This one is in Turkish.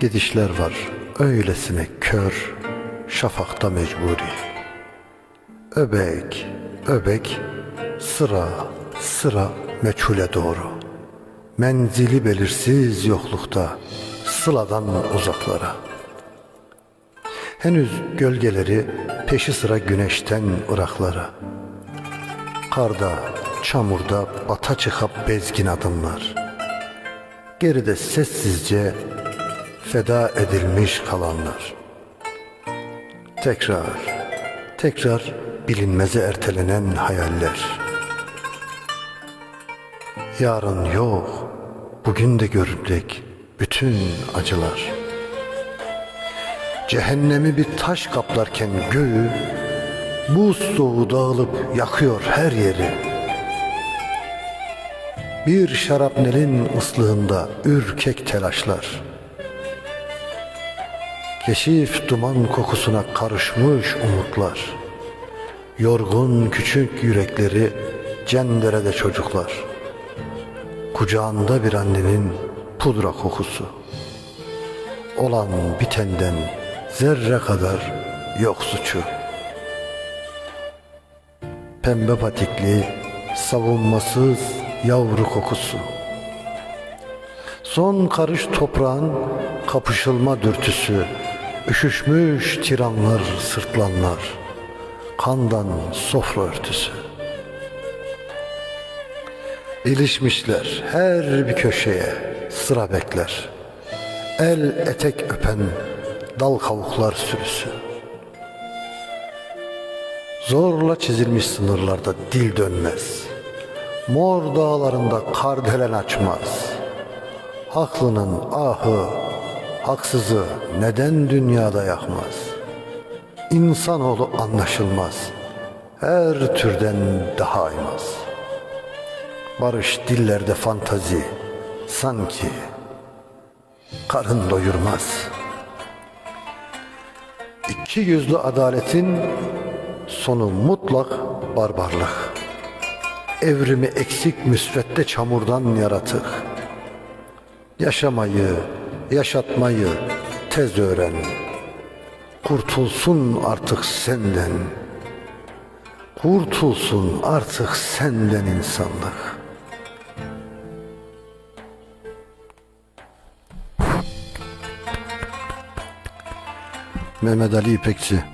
Gidişler var öylesine kör, şafakta mecburi. Öbek, öbek, sıra, sıra meçhule doğru. Menzili belirsiz yoklukta, sıladan uzaklara. Henüz gölgeleri peşi sıra güneşten ıraklara. Karda, çamurda bata çıkıp bezgin adımlar. Geride sessizce feda edilmiş kalanlar. Tekrar, tekrar bilinmeze ertelenen hayaller. Yarın yok, bugün de görülecek bütün acılar. Cehennemi bir taş kaplarken göğü, buz soğuğu dağılıp yakıyor her yeri. Bir şarapnelin ıslığında ürkek telaşlar. Keşif duman kokusuna karışmış umutlar. Yorgun küçük yürekleri cenderede çocuklar. Kucağında bir annenin pudra kokusu. Olan bitenden zerre kadar yok suçu. Pembe patikli, savunmasız yavru kokusu. Son karış toprağın kapışılma dürtüsü, üşüşmüş tiranlar, sırtlanlar, kandan sofra örtüsü. İlişmişler her bir köşeye sıra bekler. El etek öpen dal kavuklar sürüsü. Zorla çizilmiş sınırlarda dil dönmez. Mor dağlarında kardelen açmaz. Haklının ahı, haksızı neden dünyada yakmaz? İnsanoğlu anlaşılmaz. Her türden daha aymaz. Barış dillerde fantazi, sanki karın doyurmaz. İki yüzlü adaletin sonu mutlak barbarlık. Evrimi eksik müsvedde çamurdan yaratık. Yaşamayı, yaşatmayı tez öğren. Kurtulsun artık senden. Kurtulsun artık senden insanlık. Mehmet Ali İpekçi